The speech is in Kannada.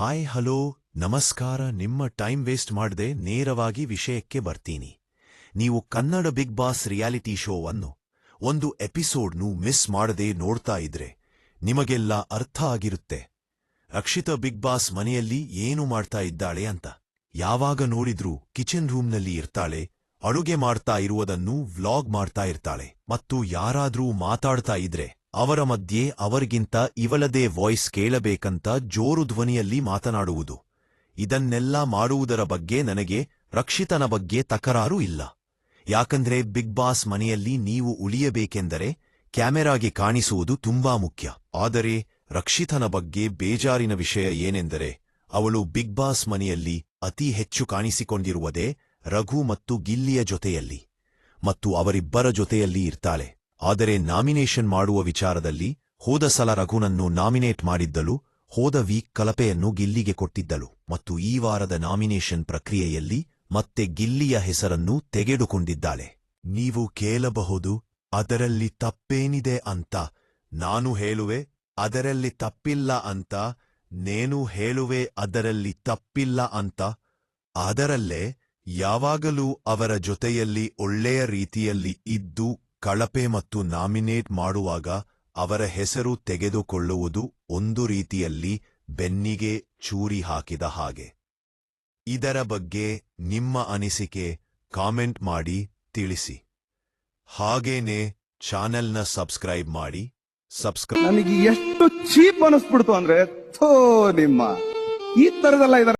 ಹಾಯ್, ಹಲೋ, ನಮಸ್ಕಾರ, ನಿಮ್ಮ ಟೈಮ್ ವೇಸ್ಟ್ ಮಾಡದೆ ನೇರವಾಗಿ ವಿಷಯಕ್ಕೆ ಬರ್ತೀನಿ. ನೀವು ಕನ್ನಡ ಬಿಗ್ ಬಾಸ್ ರಿಯಾಲಿಟಿ ಶೋವನ್ನು ಒಂದು ಎಪಿಸೋಡ್ನು ಮಿಸ್ ಮಾಡದೆ ನೋಡ್ತಾ ಇದ್ರೆ ನಿಮಗೆಲ್ಲ ಅರ್ಥ ಆಗಿರುತ್ತೆ. ರಕ್ಷಿತ ಬಿಗ್ ಬಾಸ್ ಮನೆಯಲ್ಲಿ ಏನು ಮಾಡ್ತಾ ಇದ್ದಾಳೆ ಅಂತ ಯಾವಾಗ ನೋಡಿದ್ರೂ ಕಿಚನ್ ರೂಮ್ನಲ್ಲಿ ಇರ್ತಾಳೆ, ಅಡುಗೆ ಮಾಡ್ತಾ ಇರುವುದನ್ನು ವ್ಲಾಗ್ ಮಾಡ್ತಾ ಇರ್ತಾಳೆ ಮತ್ತು ಯಾರಾದ್ರೂ ಮಾತಾಡ್ತಾ ಇದ್ರೆ ಅವರ ಮಧ್ಯೆ ಅವರಿಗಿಂತ ಇವಳದೇ ವಾಯ್ಸ್ ಕೇಳಬೇಕಂತ ಜೋರು ಧ್ವನಿಯಲ್ಲಿ ಮಾತನಾಡುವುದು. ಇದನ್ನೆಲ್ಲ ಮಾಡುವುದರ ಬಗ್ಗೆ ನನಗೆ ರಕ್ಷಿತನ ಬಗ್ಗೆ ತಕರಾರು ಇಲ್ಲ. ಯಾಕಂದ್ರೆ ಬಿಗ್ ಬಾಸ್ ಮನೆಯಲ್ಲಿ ನೀವು ಉಳಿಯಬೇಕೆಂದರೆ ಕ್ಯಾಮೆರಾಗೆ ಕಾಣಿಸುವುದು ತುಂಬಾ ಮುಖ್ಯ. ಆದರೆ ರಕ್ಷಿತನ ಬಗ್ಗೆ ಬೇಜಾರಿನ ವಿಷಯ ಏನೆಂದರೆ ಅವಳು ಬಿಗ್ ಬಾಸ್ ಮನೆಯಲ್ಲಿ ಅತಿ ಹೆಚ್ಚು ಕಾಣಿಸಿಕೊಂಡಿರುವುದೇ ರಘು ಮತ್ತು ಗಿಲ್ಲಿಯ ಜೊತೆಯಲ್ಲಿ. ಮತ್ತು ಅವರಿಬ್ಬರ ಜೊತೆಯಲ್ಲಿ ಇರ್ತಾಳೆ. ಆದರೆ ನಾಮಿನೇಷನ್ ಮಾಡುವ ವಿಚಾರದಲ್ಲಿ ಹೋದ ಸಲ ರಘುನನ್ನು ನಾಮಿನೇಟ್ ಮಾಡಿದ್ದಳು, ಹೋದ ವೀಕ್ ಕಲಪೆಯನ್ನು ಗಿಲ್ಲಿಗೆ ಕೊಟ್ಟಿದ್ದಳು ಮತ್ತು ಈ ವಾರದ ನಾಮಿನೇಷನ್ ಪ್ರಕ್ರಿಯೆಯಲ್ಲಿ ಮತ್ತೆ ಗಿಲ್ಲಿಯ ಹೆಸರನ್ನು ತೆಗೆದುಕೊಂಡಿದ್ದಾಳೆ. ನೀವು ಕೇಳಬಹುದು, ಅದರಲ್ಲಿ ತಪ್ಪೇನಿದೆ ಅಂತ. ನಾನು ಹೇಳುವೆ, ಅದರಲ್ಲಿ ತಪ್ಪಿಲ್ಲ ಅಂತ. ನೇನು ಹೇಳುವೆ, ಅದರಲ್ಲಿ ತಪ್ಪಿಲ್ಲ ಅಂತ. ಅದರಲ್ಲೇ ಯಾವಾಗಲೂ ಅವರ ಜೊತೆಯಲ್ಲಿ ಒಳ್ಳೆಯ ರೀತಿಯಲ್ಲಿ ಇದ್ದು ಕಳಪೆ ಮತ್ತು ನಾಮಿನೇಟ್ ಮಾಡುವಾಗ ಅವರ ಹೆಸರು ತೆಗೆದುಕೊಳ್ಳುವುದು ಒಂದು ರೀತಿಯಲ್ಲಿ ಬೆನ್ನಿಗೆ ಚೂರಿ ಹಾಕಿದ ಹಾಗೆ. ಇದರ ಬಗ್ಗೆ ನಿಮ್ಮ ಅನಿಸಿಕೆ ಕಾಮೆಂಟ್ ಮಾಡಿ ತಿಳಿಸಿ. ಹಾಗೇನೆ ಚಾನೆಲ್ನ ಸಬ್ಸ್ಕ್ರೈಬ್ ಮಾಡಿ. ಸಬ್ಸ್ಕ್ರೈಬ್ ನನಗೆ ಎಷ್ಟು ಚೀಪ್ ಅನಿಸ್ಬಿಡ್ತು ಅಂದ್ರೆ ಥೋ ನಿಮ್ಮ. ಈ